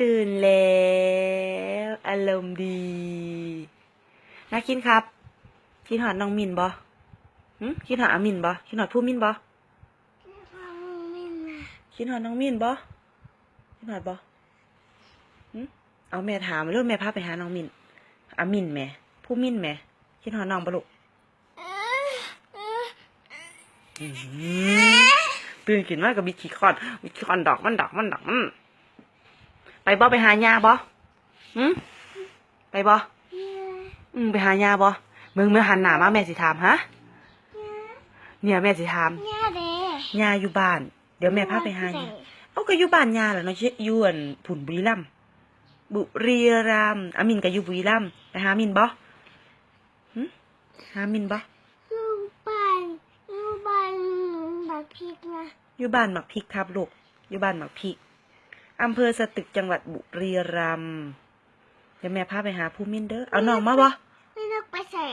ตื่นแล้ว อารมณ์ดีนาคินครับคิดหอดน้องมินบ่หึคิดหอดอามินบ่คิดหอดผู้มินบ่คิดหอดน้องมินบ่คิดหอดบ่หึเอาแม่ถามแล้วแม่พาไปหาน้องมินอามินแหม่ผู้มินแหม่คิดหอดน้องบ่ลูกอื้อหือตื่นขึ้นมากับบิดขี้คอนบิดขี้คอนดอกมันดอกมันดอกมัน ไปบ่ไปหายาบ่หืมไปบ่อืมไปหายาบ่มึงเมื่อหันหน้ามาแม่สิถามฮะเนี่ยแม่สิถามย่าเด้ยาอยู่บ้าน เดี๋ยวแม่พาไปหายาเอาก็อยู่บ้านยาแหละเนาะเชยอยู่อั่นผุนบุรีรัมย์บุรีรัมย์อามินก็อยู่บุรีรัมย์ไปหามินบ่หึหามินบ่ลูกบ้านลูกบ้านบักพริกนะอยู่บ้านหมักพริกครับลูกอยู่บ้านหมักพริก อำเภอสตึกจังหวัดบุรีรัมย์เดี๋ยวแม่พาไปหาผู้มินเด้อเอาน้องมาบ่ไม่ต้องไปใส่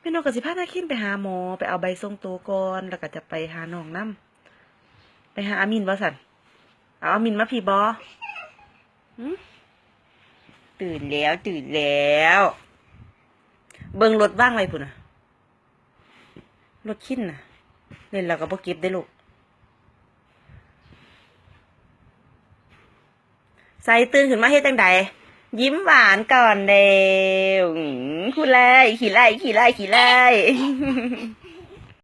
แม่นกกับสิพานาคินไปหาหมอ ไปเอาใบทรงตัวก่อนแล้วก็จะไปหาน้องน้ำไปหาอามินบ่สันเอาอามินมาพี่บอหึตื่นแล้วตื่นแล้ว เบิ่งรถว่างไรพุ่นน่ะรถขิ้นน่ะเล่นแล้วก็บ่เก็บได้ลูก ใส่ตื่นขึ้นมาเฮ็ดจังใดยิ้มหวานก่อนเร็วอื้อขี้ไล่ขี้ไล่ขี้ไล่ขี้ไล่